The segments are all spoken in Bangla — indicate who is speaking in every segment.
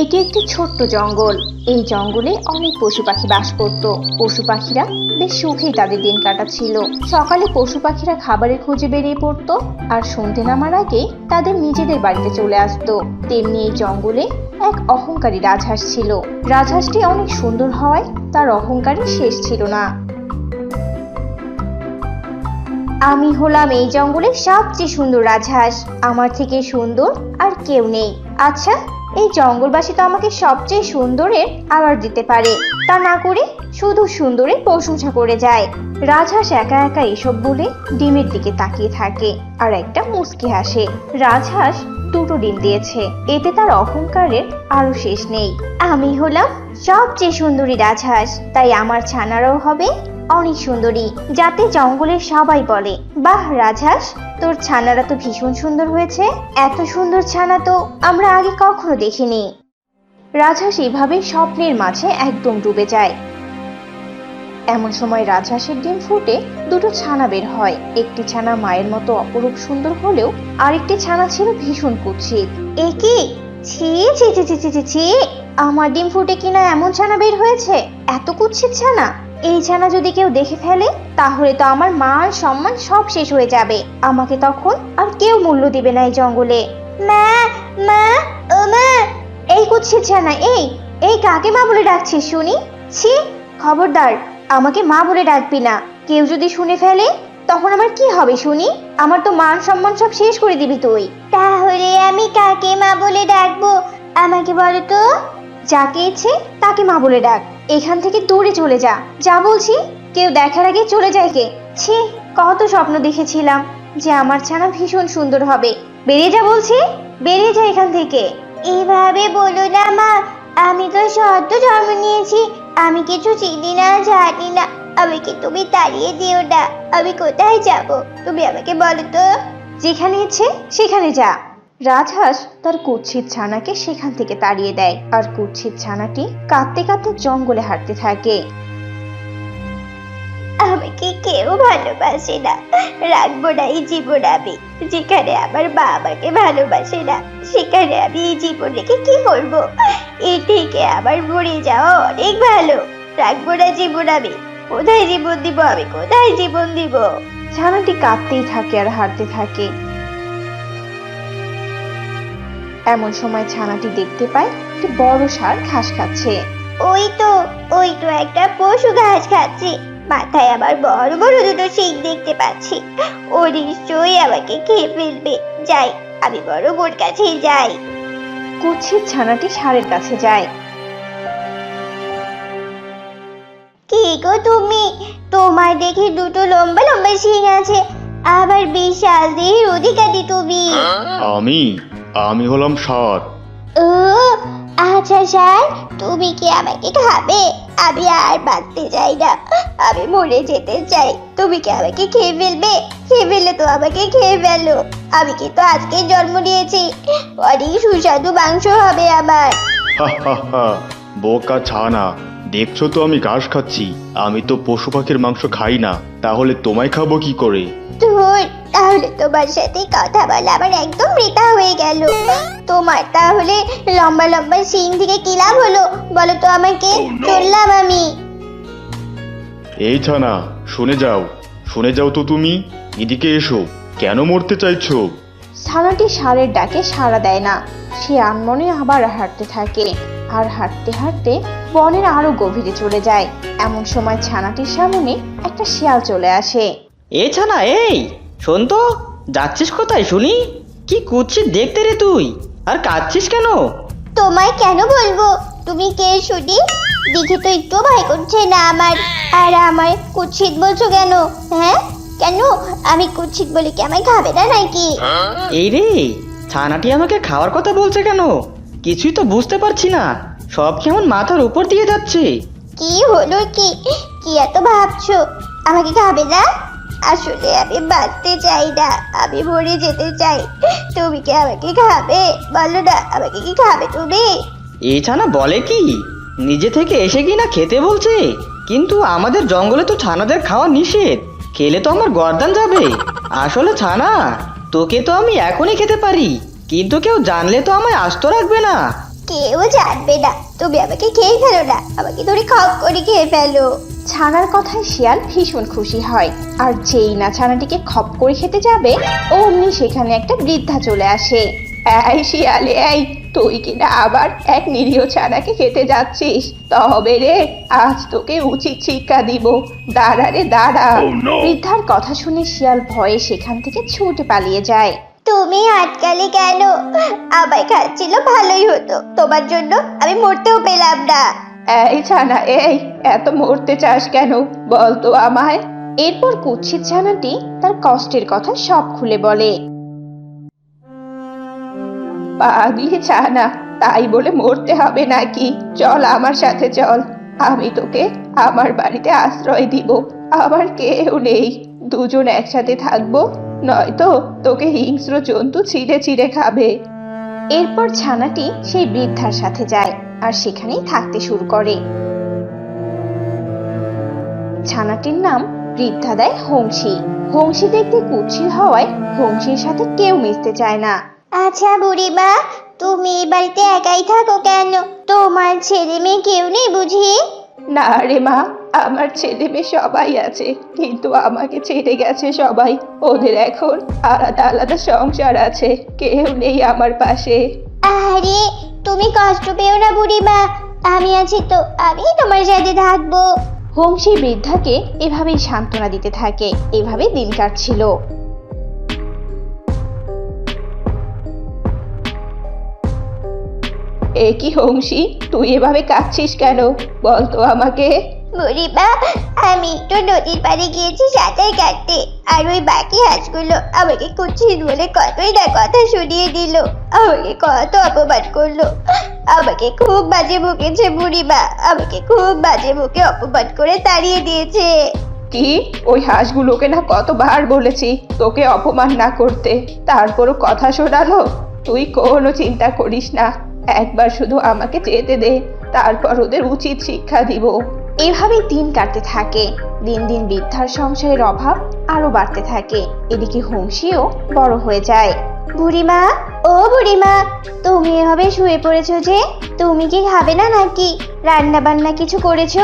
Speaker 1: এটি একটি ছোট্ট জঙ্গল। এই জঙ্গলে অনেক পশু পাখি বাস করত। পশু পাখিরা বেশ সুখেই তাদের দিন কাটাচ্ছিল। সকালে পশু পাখিরা খাবারের খোঁজে বেরিয়ে পড়তো আর সন্ধে নামার আগে তাদের নিজেদের বাড়িতে চলে আসতো। তেমনি এই জঙ্গলে এক অহংকারী রাজহাঁস ছিল। রাজহাঁসটি অনেক সুন্দর হওয়ায় তার অহংকারী শেষ ছিল না। আমি হলাম এই জঙ্গলের সবচেয়ে সুন্দর রাজহাঁস। আমার থেকে সুন্দর আর কেউ নেই। আচ্ছা এই জঙ্গলবাসী তো আমাকে সবচেয়ে সুন্দরের আবার দিতে পারে। তা না করে শুধু সুন্দরের প্রশংসা করে যায়। রাজহাঁস একা একা এসব বলে ডিমের দিকে তাকিয়ে থাকে আর একটা মুচকি হাসে। রাজহাঁস দুটো ডিম দিয়েছে, এতে তার অহংকারের আরও শেষ নেই। আমি হলাম সবচেয়ে সুন্দরী রাজহাঁস, তাই আমার ছানারাও হবে অনেক সুন্দরী, যাতে জঙ্গলের সবাই বলে, বাহ, রাজহাঁস তোর ছানারা তো ভীষণ সুন্দর হয়েছে। এত সুন্দর ছানা তো আমরা আগে কখনো দেখিনি। রাজহাঁস এভাবে স্বপ্নের মাঝে একদম ডুবে যায়। এমন সময় রাজহাঁসের ডিম ফুটে দুটো ছানা বের হয়। একটি ছানা মায়ের মতো অপরূপ সুন্দর হলেও আরেকটি ছানা ছিল ভীষণ কুৎসিত। এ কি? ছি ছি ছি ছি ছি আমার ডিম ফুটে কিনা এমন ছানা বের হয়েছে? এত কুৎসিত ছানা! এই ছানা যদি কেউ দেখে ফেলে তাহলে তো আমার মান সম্মান সব শেষ হয়ে যাবে। আমাকে তখন আর কেউ মূল্য দিবে না এই জঙ্গলে। মা মা ও মা এই কুৎসিত ছানা এই এই কাকে মা বলে ডাকছিস শুনি? ছি খবরদার আমাকে মা বলে ডাকবি না। কেউ যদি শুনে ফেলে তখন আমার কি হবে শুনি? আমার তো মান সম্মান সব শেষ করে দিবি তুই। তাহলে আমি কাকে মা বলে ডাকবো? আমাকে বলো তো। যাকে ইচ্ছে তাকে মা বলে ডাক। এখান থেকে দূরে চলে যা। যা বলছি কেউ দেখার আগে চলে যায় কে? ছি কত স্বপ্ন দেখেছিলাম যে আমার ছানা ভীষণ সুন্দর হবে। বেরিয়ে যা বলছি বেরিয়ে যা এখান থেকে। এভাবে বলো না মা আমি তো সদ্য জন্ম নিয়েছি। আমি কিছু চিনি না জানি না। আমাকে তুমি তাড়িয়ে দিও না। আমি কোথায় যাব? তুমি আমাকে বলো তো। যেখানে ইচ্ছে সেখানে যা। রাজহাঁস তার কুৎসিত ছানাকে সেখান থেকে তাড়িয়ে দেয় আর কুৎসিত ছানাটি কাঁদতে কাঁদতে জঙ্গলে হাঁটতে থাকে। আমাকে কেউ ভালোবাসে না। রাখব না এই জীবন আমি। যেখানে আমার মা আমাকে ভালোবাসে না সেখানে আমি এই জীবন রেখে কি করব? এ থেকে আমার মরে যাওয়া অনেক ভালো। রাখব না জীবন আমি। কোথায় জীবন দিব আমি? কোথায় জীবন দিব? ছানাটি কাঁদতেই থাকে আর হাঁটতে থাকে। এমন সময় ছানাটি দেখতে পায় একটি বড় ষাঁড় ঘাস খাচ্ছে। ওই তো ওই তো একটা পশু ঘাস খাচ্ছে। মাথায় আবার বড় বড় দুটো শিং দেখতে পাচ্ছি। ও নিশ্চয়ই আমাকে খেয়ে ফেলবে। যাই আমি বড় ওর কাছে যাই। কুচ্ছিত ছানাটি ষাঁড়ের কাছে যায়। কি গো তুমি? তোমার দেখি দুটো লম্বা লম্বা শিং আছে। আবার বিশাল দেহের অধিকারী তুমি।
Speaker 2: আমি? আমি হলাম ষাট
Speaker 1: ও আচ্ছা স্যার তুমি কি আমাকে খাবে? আমি আর বাঁচতে চাই না আমি মরে যেতে চাই। তুমি কি আমাকে খেয়ে ফেলবে? খেয়ে ফেললে তো আমাকে খেয়ে ফেলো। আমি কিন্তু আজকে জন্ম নিয়েছি। অনেক সুস্বাদু মাংস হবে আমার।
Speaker 2: বোকা ছানা। দেখছ তো আমি ঘাস খাচ্ছি। আমি তো পশু পাখির মাংস খাই না। তাহলে তোমায় খাব কি করে?
Speaker 1: ধুর তাহলে তোমার সাথে কথা বলা আমার একদম বৃথা হয়ে গেল। তোমার তাহলে লম্বা লম্বা সিং থেকে কি লাভ হলো? বলো তো আমাকে। চললাম আমি।
Speaker 2: এই ছানা শুনে যাও। শুনে যাও তো তুমি। এদিকে এসো। কেন মরতে চাইছো?
Speaker 1: ছানাটি ষাঁড়ের ডাকে সাড়া দেয় না। সে আনমনে আবার হাঁটতে থাকে। আর হাঁটতে হাঁটতে বনের আরও গভীরে চলে যায়। এমন সময় ছানাটির সামনে একটা শিয়াল চলে আসে।
Speaker 3: এ ছানা এই! শোন তো যাচ্ছিস কোথায় শুনি? কি কুচ্ছিস দেখতে রে তুই? আর কাঁদছিস কেন?
Speaker 1: তোমায় কেন বলব? তুমি কে শুনি? দেখে তো একটু ভয় করছে না আমার। আর আমার কুৎসিত বলছো কেন? হ্যাঁ? কেন? আমি কুৎসিত বলে কি আমায় খাবে না নাকি?
Speaker 3: এই রে ছানাটি আমাকে খাওয়ার কথা বলছে কেন? কিছুই তো বুঝতে পারছি না। সব কেমন মাথার উপর দিয়ে যাচ্ছে।
Speaker 1: কি হলো কি? কি এত ভাবছ? আমাকে খাবে না? আসলে আমি বাঁচতে চাই না, আমি মরে যেতে চাই। তুমি কি আমাকে খাবে? বলো না, আমাকে কি খাবে তুমি?
Speaker 3: এই ছানা বলে কি? নিজে থেকে এসে কি না খেতে বলছে? কিন্তু আমাদের জঙ্গলে তো ছানাদের খাওয়া নিষেধ। খেলে তো আমার গর্দান যাবে। আসলে ছানা, তোকে তো আমি এখনই খেতে পারি। কিন্তু কেউ জানলে তো আমায় আস্ত রাখবে না।
Speaker 1: কেউ জানবে না। তুমি আমাকে খেয়ে ফেলো না আমাকে ধরে খপ করে খেয়ে ফেলো। ছানার কথায় শিয়াল ভীষণ খুশি হয়। আর যেই না ছানাটিকে খপ করে খেতে যাবে অমনি সেখানে একটা বৃদ্ধা চলে আসে। এই শিয়ালে এই তুই কিনা আবার এক নিরীহ ছানাকে খেতে যাচ্ছিস? তবে রে আজ তোকে উচিত শিক্ষা দিব। দাঁড়া রে দাঁড়া। বৃদ্ধার কথা শুনে শিয়াল ভয়ে সেখান থেকে ছুটে পালিয়ে যায়। তুমি আটকালে কেন? আমায় খাচ্ছিল ভালোই হতো। তোমার জন্য আমি মরতেও পেলাম না। এই ছানা এই এত মরতে চাস কেন? বল তো আমায়। এরপর কুচ্ছিত ছানাটি তার কষ্টের কথা সব খুলে বলে। পাগলি ছানা তাই বলে মরতে হবে নাকি? চল আমার সাথে চল। আমি তোকে আমার বাড়িতে আশ্রয় দিব। আমার কেউ নেই। দুজন একসাথে থাকব। নয়তো তোকে হিংস্র জন্তু ছিঁড়ে ছিঁড়ে খাবে। এরপর ছানাটি সেই বৃদ্ধার সাথে যায় আর সেখানেই থাকতে শুরু করে। ছানাটির নাম বৃদ্ধা দেয় হংসী। হংসী দেখতে কুচ্ছিত হওয়ায় হংসীর সাথে কেউ মিশতে চায় না। আচ্ছা বুড়িমা তুমি এই বাড়িতে একাই থাকো কেন? তোমার ছেলে মেয়ে কেউ নেই বুঝি? না রে মা আমার ছেলে মেয়ে সবাই আছে কিন্তু আমাকে ছেড়ে গেছে সবাই। ওদের এখন আলাদা আলাদা সংসার আছে কেউ নেই আমার পাশে। আরে তুমি কষ্ট পেও না বুড়িমা। আমি আছি তো আমি তোমার সাথে থাকব। হংসী বৃদ্ধাকে এভাবেই সান্ত্বনা দিতে থাকে এভাবে দিন কাটছিল। এ কি হংসী তুই এভাবে কাঁদছিস কেন? বল তো আমাকে। বুড়িমা আমি একটু নদীর পাড়ে গিয়েছি সাঁতার কাটতে। আর ওই বাকি হাঁসগুলো আমাকে কুচ্ছিত বলে কতই না কথা শুনিয়ে দিল। আমাকে কত অপমান করল। আমাকে খুব বাজে বকেছে বুড়িমা আমাকে খুব বাজে বকে অপমান করে তাড়িয়ে দিয়েছে। কি? ওই হাঁসগুলোকে না কতবার বলেছি তোকে অপমান না করতে? তারপরও কথা শোনালো? তুই কোনো চিন্তা করিস না। একবার শুধু আমাকে যেতে দে, তারপর ওদের উচিত শিক্ষা দিব। এভাবেই দিন কাটতে থাকে। দিন দিন বৃদ্ধার সংসারের অভাব আরও বাড়তে থাকে। এদিকে হংসীও বড় হয়ে যায়। বুড়িমা ও বুড়িমা তুমি এভাবে শুয়ে পড়েছো যে তুমি কি খাবে না নাকি? রান্না বান্না কিছু করেছ?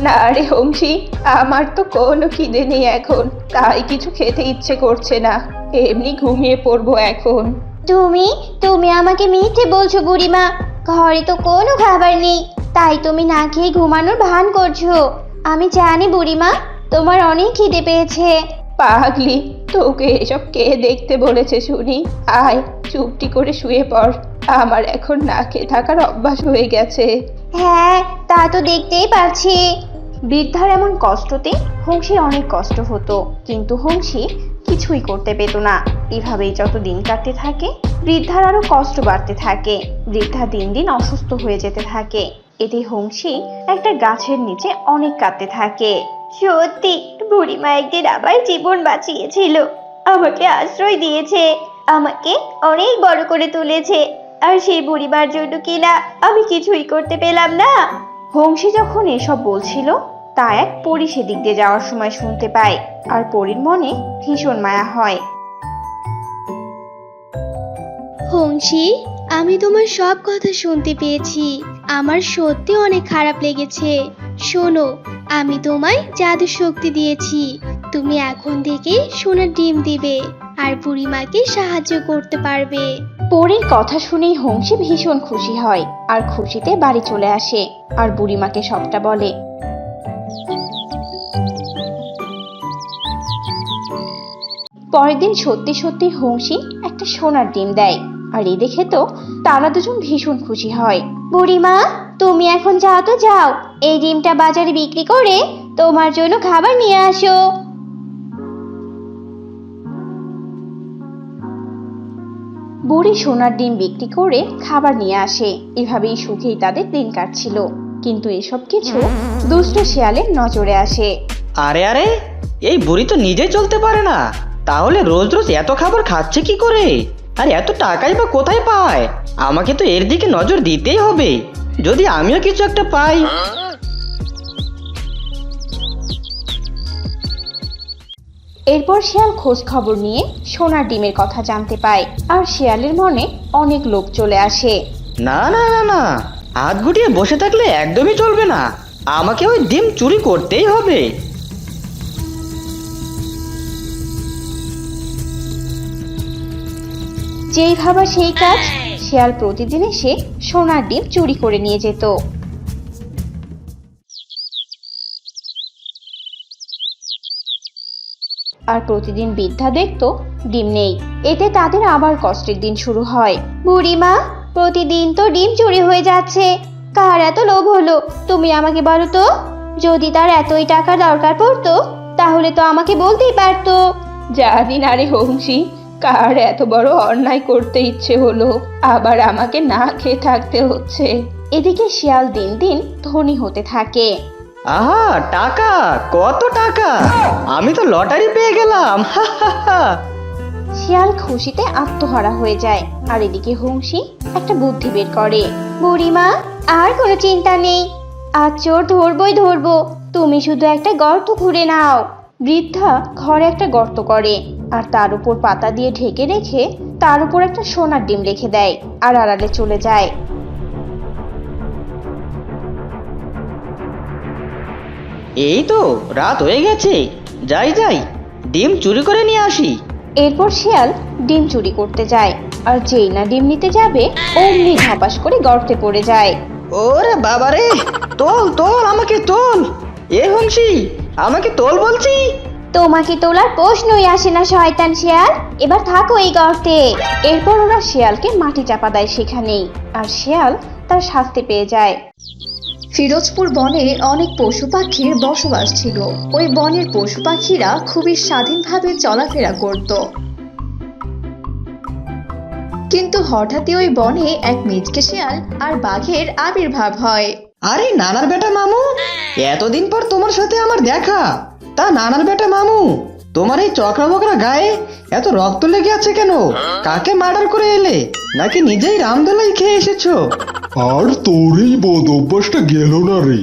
Speaker 1: না রে হংসী আমার তো কোনো খিদে নেই এখন। তাই কিছু খেতে ইচ্ছে করছে না। এমনি ঘুমিয়ে পড়ব এখন। তুমি তুমি আমাকে মিথ্যে বলছো বুড়িমা। ঘরে তো কোনো খাবার নেই। তাই তুমি না খেয়ে ঘুমানোর ভান করছ। আমি জানি বুড়িমা তোমার অনেক খিদে পেয়েছে। পাগলি তোকে এসব কে দেখতে বলেছে শুনি? আয় চুপটি করে শুয়ে পড়। আমার এখন না খেয়ে থাকার অভ্যাস হয়ে গেছে। হ্যাঁ তা তো দেখতেই পাচ্ছি। বৃদ্ধার এমন কষ্টতে হংসীর অনেক কষ্ট হতো কিন্তু হংসী কিছুই করতে পেত না। এভাবেই যত দিন কাটতে থাকে বৃদ্ধার আরও কষ্ট বাড়তে থাকে। বৃদ্ধা দিন দিন অসুস্থ হয়ে যেতে থাকে। এতে হংসী একটা গাছের নিচে অনেক কাঁদতে থাকে। সত্যি, বুড়িমা একদিন আবার জীবন বাঁচিয়েছিল। আমাকে আশ্রয় দিয়েছে। আমাকে অনেক বড় করে তুলেছে। আর সেই বুড়িমার জন্য কিনা আমি কিছুই করতে পেলাম না। হংসী যখন এসব বলছিল, তা এক পরি সেদিক দিয়ে যাওয়ার সময় শুনতে পায়, আর পরীর মনে ভীষণ মায়া হয়।
Speaker 4: হংসী, আমি তোমার সব কথা শুনতে পেয়েছি। আমার সত্যি অনেক খারাপ লেগেছে। শোনো, আমি তোমায় জাদু শক্তি দিয়েছি। তুমি এখন থেকে সোনার ডিম দিবে আর বুড়িমাকে সাহায্য করতে পারবে।
Speaker 1: পরের কথা শুনেই হংসী ভীষণ খুশি হয় আর খুশিতে বাড়ি চলে আসে আর বুড়িমাকে সবটা বলে। পরের দিন সত্যি সত্যি হংসী একটা সোনার ডিম দেয়। আর এ দেখে তো তারা দুজন ভীষণ খুশি হয়। বুড়িমা, তুমি এখন যাও তো, যাও। এই ডিমটা বাজারে বিক্রি করে তোমার জন্য খাবার নিয়ে আসো। বুড়ি সোনার ডিম বিক্রি করে খাবার নিয়ে আসে। এভাবেই সুখেই তাদের দিন কাটছিল। কিন্তু এসব কিছু দুষ্ট শিয়ালের নজরে আসে।
Speaker 3: আরে আরে, এই বুড়ি তো নিজে চলতে পারে না। তাহলে রোজ রোজ এত খাবার খাচ্ছে কি করে? আর এত টাকাই বা কোথায় পায়? আমাকে তো এর দিকে নজর দিতেই হবে। যদি আমিও কিছু একটা পাই।
Speaker 1: এরপর শিয়াল খোঁজ খবর নিয়ে সোনার ডিমের কথা জানতে পায়। আর শিয়ালের মনে অনেক লোক চলে আসে।
Speaker 3: না না না না। হাত গুটিয়ে বসে থাকলে একদমই চলবে না। আমাকে ওই ডিম চুরি করতেই হবে।
Speaker 1: যেই ভাবা সেই কাজ শিয়াল প্রতিদিন এসে সোনার ডিম চুরি করে নিয়ে যেত। আর প্রতিদিন বৃদ্ধা দেখতো ডিম নেই। এতে তাদের আবার কষ্টের দিন শুরু হয়। বুড়িমা প্রতিদিন তো ডিম চুরি হয়ে যাচ্ছে। কার এত লোভ হলো? তুমি আমাকে বলো তো। যদি তার এতই টাকা দরকার পড়তো তাহলে তো আমাকে বলতেই পারতো। জানি না রে হংসী কার এত বড় অন্যায় করতে ইচ্ছে হলো? আবার আমাকে না খেয়ে থাকতে হচ্ছে। এদিকে শিয়াল দিন দিন ধনী হতে থাকে।
Speaker 3: আহা টাকা? কত টাকা? আমি তো লটারি পেয়ে গেলাম।
Speaker 1: শিয়াল খুশিতে আত্মহারা হয়ে যায়। আর এদিকে হংসী একটা বুদ্ধি বের করে। বুড়িমা আর কোনো চিন্তা নেই। আজ চোর ধরবই ধরবো। তুমি শুধু একটা গর্ত খুঁড়ে নাও। বৃদ্ধা ঘরে একটা গর্ত করে আর তার উপর পাতা দিয়ে ঢেকে রেখে তার উপর একটা সোনার ডিম রেখে দেয় আর আড়ালে চলে যায়।
Speaker 3: এই তো রাত হয়ে গেছে। যাই যাই ডিম চুরি করে নিয়ে আসি।
Speaker 1: এরপর শিয়াল ডিম চুরি করতে যায় আর যেই না ডিম নিতে যাবে অমনি ঝাপাস করে গর্তে পড়ে যায়।
Speaker 3: ওরে বাবারে তোল তোল আমাকে তোল। এ হংসি আমাকে তোল বলছি?
Speaker 1: তোমাকে তোলার প্রশ্নই আসে না শয়তান শিয়াল। এবার থাকো এই গর্তে। এরপর ওরা শিয়ালকে মাটি চাপা দেয় সেখানেই আর শিয়াল তার শাস্তি পেয়ে যায়।
Speaker 5: ফিরোজপুর বনে অনেক পশু পাখির বসবাস ছিল। ওই বনের পশু পাখিরা খুবই স্বাধীনভাবে চলাফেরা করত। কিন্তু হঠাৎই ওই বনে এক মিচকে শিয়াল আর বাঘের আবির্ভাব হয়।
Speaker 3: আরে নানার বেটা মামু, এতদিন পর তোমার সাথে আমার দেখা। তা নানার বেটা মামু, তোমার এই চকরা বকরা গায়ে এত রক্ত লেগে আছে কেন? কাকে মার্ডার করে এলে? নাকি নিজেই রামদোলাই খেয়ে এসেছ?
Speaker 6: আর তোর এই বদ অভ্যাসটা গেল না রে।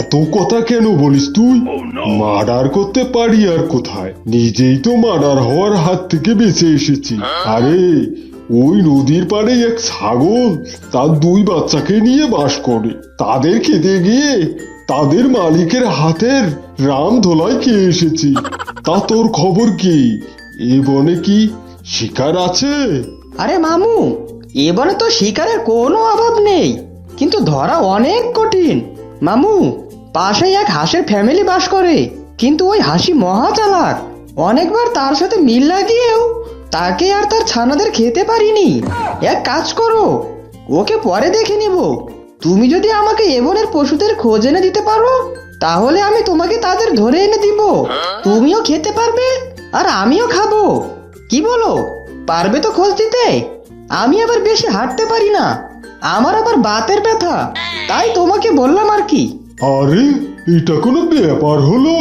Speaker 6: এত কথা কেন বলিস তুই? মার্ডার করতে পারি আর কোথায়? নিজেই তো মার্ডার হওয়ার হাত থেকে বেঁচে এসেছি। আরে ওই নদীর পাড়ে এক ছাগল তার দুই বাচ্চাকে নিয়ে বাস করে। তাদের খেতে গিয়ে তাদের মালিকের হাতের রাম ধোলাই খেয়ে এসেছি। তা তোর খবর কি? এ বনে কি শিকার আছে?
Speaker 3: আরে মামু এবারে তো শিকারের কোনো অভাব নেই, কিন্তু ধরা অনেক কঠিন। মামু, পাশেই এক হাঁসের ফ্যামিলি বাস করে, কিন্তু ওই হাসি মহা চালাক অনেকবার তার সাথে মিল লাগিয়েও তাকে আর তার ছানাদের খেতে পারিনি। এক কাজ করো, ওকে পরে দেখে নিব। তুমি যদি আমাকে এবনের পশুদের খোঁজ এনে দিতে পারো, তাহলে আমি তোমাকে তাদের ধরে এনে দিব। তুমিও খেতে পারবে, আর আমিও খাব। কি বলো, পারবে তো খোঁজ দিতে? আমি আবার বেশি হাঁটতে পারি না। আমার আবার বাতের ব্যথা। তাই তোমাকে বললাম আর কি।
Speaker 6: আরে, এটা কোনো ব্যাপার হলো?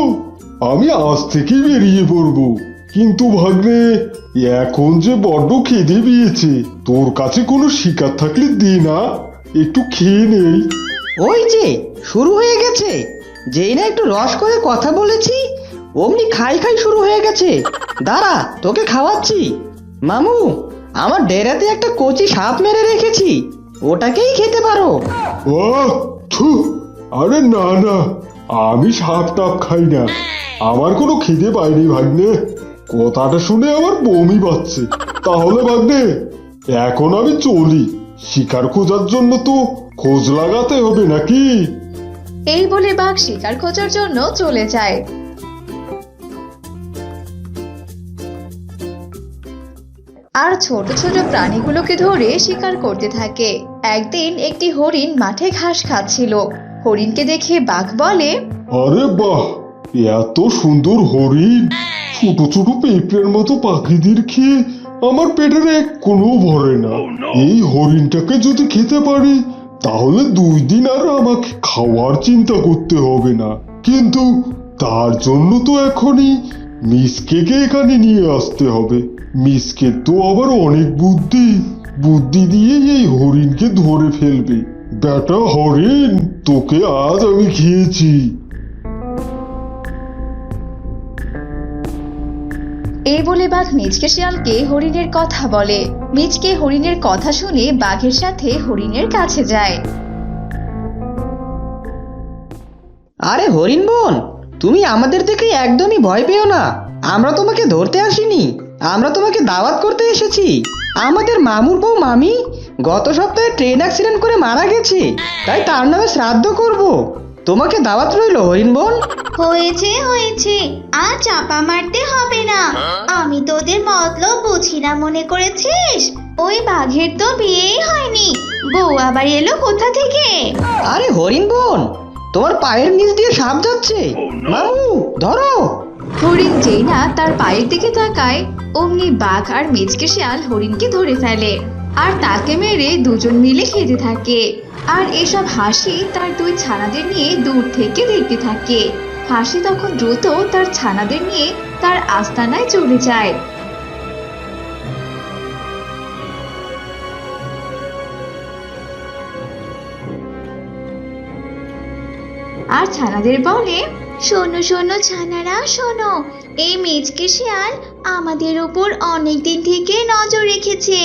Speaker 6: আমি আজ থেকেই বেরিয়ে পড়ব। কিন্তু ভাগ্নে এখন যে বড্ড খিদে পেয়েছে তোর কাছে কোনো শিকার থাকলে দে না একটু খেয়ে নেই।
Speaker 3: ওই যে শুরু হয়ে গেছে। যেই না একটু রস করে কথা বলেছি অমনি খাই খাই শুরু হয়ে গেছে। দাঁড়া তোকে খাওয়াচ্ছি। মামু আমার ডেরাতে একটা কচি সাপ মেরে রেখেছি। ওটাকেই খেতে পারো।
Speaker 6: আহ থু আরে না না আমি সাপ টাপ খাই না। আমার কোনো খিদে পাইনি ভাগ্নে। কথাটা শুনে আমার বমি পাচ্ছে তাহলে ভাগ্নে এখন আমি চলি। শিকার খোঁজার জন্য তো খোঁজ লাগাতে হবে নাকি?
Speaker 5: এই বলে বাঘ শিকার খোঁজার জন্য চলে যায়। আর ছোট ছোট প্রাণীগুলোকে ধরে শিকার করতে থাকে। একদিন একটি হরিণ মাঠে ঘাস খাচ্ছিল। হরিণকে দেখে বাঘ বলে
Speaker 6: আরে বাহ এত সুন্দর হরিণ। ছোট ছোট পেঁপড়ের মতো পাখিদের খেয়ে আমার পেটের এক কোনো ভরে না। এই হরিণটাকে যদি খেতে পারি তাহলে দুই দিন আর আমাকে খাওয়ার চিন্তা করতে হবে না। কিন্তু তার জন্য তো এখনই মিসকেকে এখানে নিয়ে আসতে হবে। মিসকে তো আবার অনেক বুদ্ধি। বুদ্ধি দিয়ে এই হরিণকে ধরে ফেলবে। বেটা হরিণ তোকে আজ আমি খেয়েছি।
Speaker 7: এই বলে বাঘ মিচকে শিয়ালকে হরিণের কথা বলে। মিচকে হরিণের কথা শুনে বাঘের সাথে হরিণের কাছে যায়।
Speaker 3: আরে হরিণ বোন, তুমি আমাদের থেকে একদমই ভয় পেও না। আমরা তোমাকে ধরতে আসিনি। আমরা তোমাকে দাওয়াত করতে এসেছি। আমাদের মামুর বউ মামি গত সপ্তাহে ট্রেন অ্যাক্সিডেন্ট করে মারা গেছে। তাই তার নামে শ্রাদ্ধ করব। তোমাকে দাওয়াত রইল হরিণ বোন?
Speaker 5: হয়েছে হয়েছে। আর চাপা মারতে হবে না। আমি তোদের মতলব বুঝি না মনে করেছিস? ওই বাঘের তো বিয়েই হয়নি। বউ আবার এলো কোথা থেকে?
Speaker 3: আরে হরিণ বোন তোমার পায়ের নিচ দিয়ে সাপ যাচ্ছে। মামু ধরো।
Speaker 7: হরিণ যেই না তার পায়ের দিকে তাকায় অমনি বাঘ আর মিচকে শিয়াল হরিণকে ধরে ফেলে। আর তাকে মেরে দুজন মিলে খেতে থাকে। আর এসব হাসি তার দুই ছানাদের নিয়ে দূর থেকে দেখতে থাকে। হাসি তখন দ্রুত তার ছানাদের নিয়ে তার আস্তানায় চলে যায়। আর ছানাদের বলে,
Speaker 5: শোনো শোনো ছানারা, শোনো, এই মেজকে শিয়াল আমাদের উপর অনেক দিন থেকে নজর রেখেছে।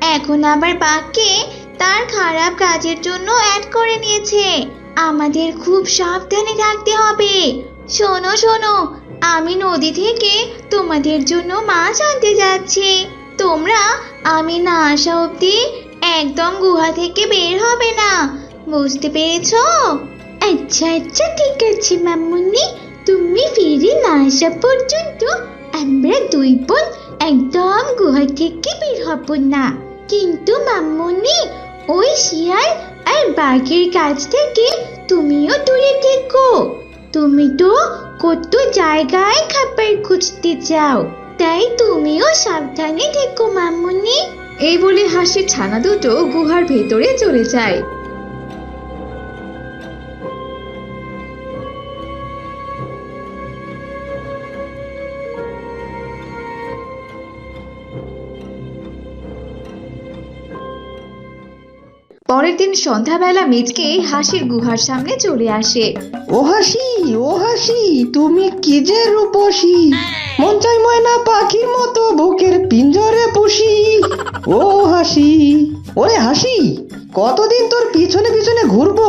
Speaker 5: এখন আবার বাঘকে তার খারাপ কাজের জন্য অ্যাড করে নিয়েছে। আমাদের খুব সাবধানে থাকতে হবে। শোনো শোনো, আমি নদী থেকে তোমাদের জন্য মাছ আনতে যাচ্ছি। তোমরা আমি না আসা অবধি একদম গুহা থেকে বের হবে না। বুঝতে পেরেছ? আচ্ছা আচ্ছা ঠিক আছে মামুনি। তুমি ফিরে না আসা পর্যন্ত আমরা দুই বোন একদম গুহা থেকে বের হব না। কিন্তু মামুনি ওই শিয়াল আর বাঘের কাছ থেকে তুমিও দূরে থেকো। তুমি তো কত জায়গায় খাবার খুঁজতে চাও, তাই তুমিও সাবধানে থেকো, মামুনি।
Speaker 7: এই বলে হাসির ছানা দুটো গুহার ভেতরে চলে যায়। পরের দিন সন্ধ্যাবেলা মিচকে হাসির গুহার সামনে চলে আসে।
Speaker 3: ও হাসি ও হাসি, তুমি কি যে রূপসী? মন চাই ময়না পাখির মতো, বুকের পিঞ্জরে পুষি। ও হাসি, ওরে হাসি, কতদিন তোর পিছনে পিছনে ঘুরবো?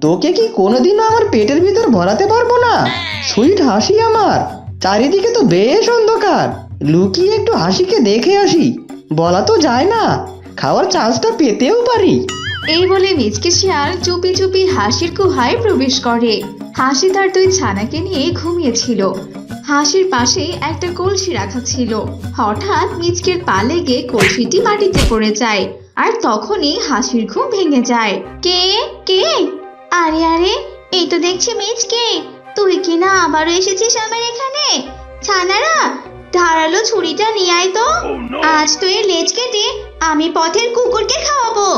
Speaker 3: তোকে কি কোনোদিনও আমার পেটের ভিতর ভরাতে পারব না? সুইট হাসি আমার, চারিদিকে তো বেশ অন্ধকার। লুকিয়ে একটু হাসিকে দেখে আসি, বলা তো যায় না, খাওয়ার চান্সটা পেতেও পারি।
Speaker 7: এই বলে মিচকে শিয়াল চুপি চুপি হাসির গুহায় প্রবেশ করে। হাসি তার দুই ছানাকে নিয়ে ঘুমিয়েছিল। হাসির পাশে একটা কলসি রাখা ছিল। হঠাৎ মিচকের পা লেগে কলসিটি মাটিতে পড়ে যায় আর তখনই হাসির ঘুম ভেঙে যায়।
Speaker 5: কে? কে? আরে আরে, এই তো দেখছি মিচকে। তুই কি না আবারও এসেছিস আমার এখানে? ছানারা ধারালো ছুরিটা নিয়ে আয় তো। আজ তুই লেজ কেটে আমি পথের কুকুরকে খাওয়াবো।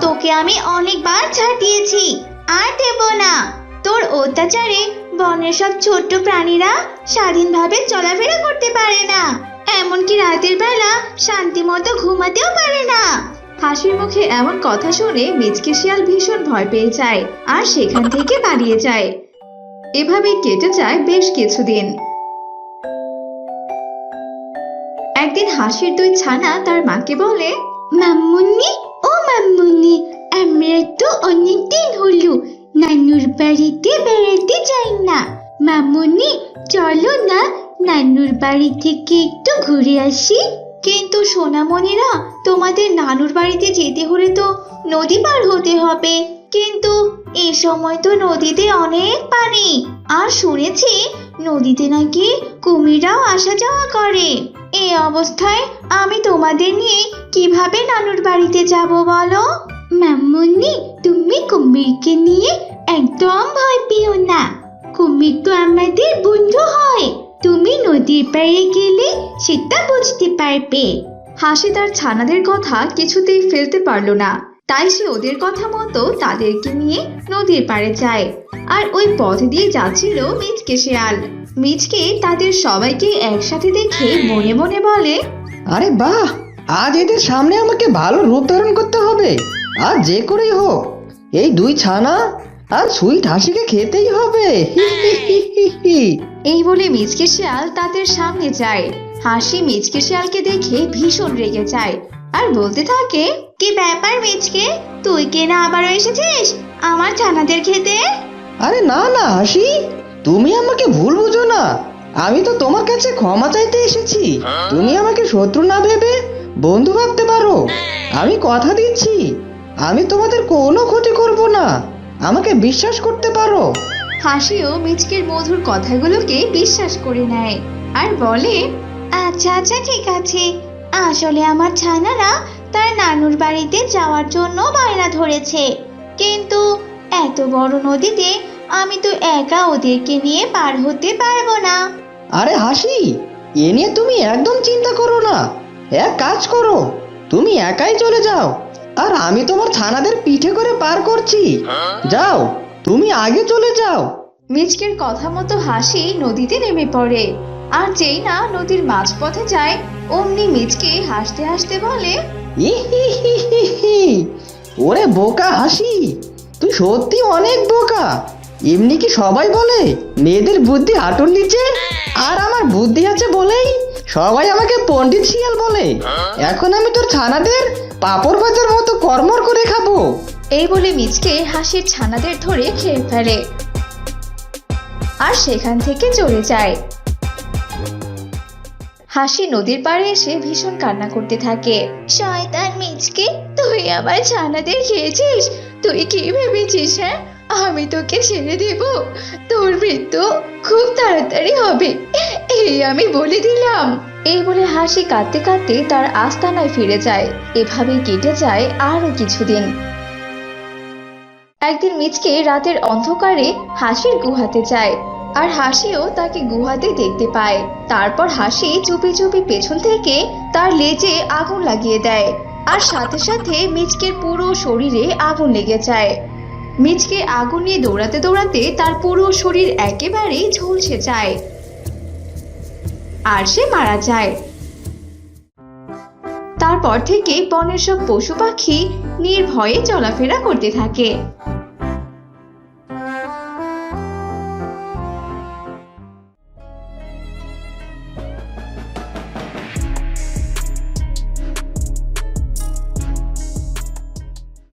Speaker 5: তোকে আমি অনেকবার ছাড় দিয়েছি আর দেব না। তোর অত্যাচারে বনের সব ছোট্ট প্রাণীরা স্বাধীনভাবে চলাফেরা করতে পারে না। এমনকি রাতের বেলা শান্তি মতো ঘুমাতেও পারে না।
Speaker 7: হাসির মুখে এমন কথা শুনে মিচকে শিয়াল ভীষণ ভয় পেয়ে যায় আর সেখান থেকে পালিয়ে যায়। এভাবে কেটে যায় বেশ কিছুদিন। একদিন হাসির দুই ছানা তার মাকে বলে
Speaker 5: মাম্মুনি ও মাম্মুনি আমরা তো অনেক দিন হলো নানুর বাড়িতে বেড়াতে যাই না। মামুনি, চলো না নানুর বাড়ি থেকে একটু ঘুরে আসি। কিন্তু সোনামণিরা, তোমাদের নানুর বাড়িতে যেতে হলে তো নদী পার হতে হবে। কিন্তু এই সময় তো নদীতে অনেক পানি। আর শুনেছি নদীতে নাকি কুমিরাও আসা যাওয়া করে। এই অবস্থায় আমি তোমাদের নিয়ে কীভাবে নানুর বাড়িতে যাব বলো? মামুনি তুমি কুমিরকে নিয়ে একদম ভয় পেও না। কুমির তো আমাদের বন্ধু হয়। তুমি নদীর পাড়ে গেলে সেটা বুঝতে পারবে।
Speaker 7: হাসি তার ছানাদের কথা কিছুতেই ফেলতে পারল না। তাই সে ওদের কথা মতো তাদেরকে নিয়ে নদীর পাড়ে যায়। আর ওই পথ দিয়ে যাচ্ছিল মিচকে শেয়াল। মিচকে তাদের সবাইকে একসাথে দেখে মনে মনে বলে
Speaker 3: আরে বাহ! আজ এদের সামনে আমাকে ভালো রূপ ধারণ করতে হবে। আর যে করেই হোক এই দুই ছানা আর সুইট হাসিকে খেতেই হবে।
Speaker 5: এই বলে মিচকে শিয়াল তাদের সামনে যায়। হাসি মিচকে শিয়ালকে দেখে ভীষণ রেগে যায় আর বলতে থাকে
Speaker 1: কি ব্যাপার মিচকে তুই আবারও এসেছিস? আমার ছানাদের খেতে?
Speaker 3: আরে না না হাসি তুমি আমাকে ভুল বুঝো না। আমি তো তোমার কাছে ক্ষমা চাইতে এসেছি। তুমি আমাকে শত্রু না ভেবে বন্ধু ভাবতে পারো। আমি কথা দিচ্ছি। আমি তোমাদের কোনো ক্ষতি করব না। আমাকে বিশ্বাস করতে পারো।
Speaker 5: হাসিও মিচকের মধুর কথাগুলোকে বিশ্বাস করে নেয় আর বলে
Speaker 1: আচ্ছা আচ্ছা ঠিক আছে। আসলে আমার ছানারা তার নানুর বাড়িতে যাওয়ার জন্য বায়না ধরেছে। কিন্তু এত বড় নদীতে আমি তো একা ওদেরকে নিয়ে পার হতে পারব না।
Speaker 3: আরে হাসি এ নিয়ে তুমি একদম চিন্তা করো না। এক কাজ করো তুমি একাই চলে যাও আর আমি তোমার ছানাদের পিঠে করে পার করছি। যাও তুমি আগে চলে যাও।
Speaker 5: মিচকের কথা মতো হাসি নদীতে নেমে পড়ে। আর যেই না নদীর মাঝপথে যায় অমনি মিচকে হাসতে হাসতে বলে।
Speaker 3: ওরে বোকা হাসি, তুই সত্যি অনেক বোকা। এমনি কি সবাই বলে, মেয়েদের বুদ্ধি হাঁটুর নিচে? আর আমার বুদ্ধি আছে বলেই সবাই আমাকে পণ্ডিত শিয়াল বলে। এখন আমি তোর ছানাদের পাপড় ভাজার মতো কর্মর করে খাব।
Speaker 5: এই বলে মিচকে হাসির ছানাদের ধরে খেয়ে ফেলে। আর সেখান থেকে চলে যায়। হাসি নদীর পাড়ে এসে ভীষণ কান্না করতে থাকে।
Speaker 1: শয়তান মিচকে, তুই আমার ছানাদের খেয়েছিস? তুই কি ভেবেছিস হ্যাঁ? আমি তোকে ছেড়ে দেব। তোর মৃত্যু খুব তাড়াতাড়ি হবে। এই আমি বলে দিলাম।
Speaker 5: এই বলে হাসি কাঁদতে কাঁদতে তার আস্তানায় ফিরে যায়। এভাবেই কেটে যায় আরও কিছুদিন। একদিন মিচকে রাতের অন্ধকারে হাসির গুহাতে যায়। আর হাসিও তাকে গুহাতে দেখতে পায়। তারপর হাসি চুপি চুপি পেছন থেকে তার লেজে আগুন লাগিয়ে দেয়। আর সাথে সাথে মিচকের পুরো শরীরে আগুন লেগে যায়। মিচকে আগুন নিয়ে দৌড়াতে দৌড়াতে তার পুরো শরীর একেবারেই ঝলসে যায়। আর সে মারা যায়। তারপর থেকে বনের সব পশু পাখি নির্ভয়ে চলাফেরা করতে থাকে।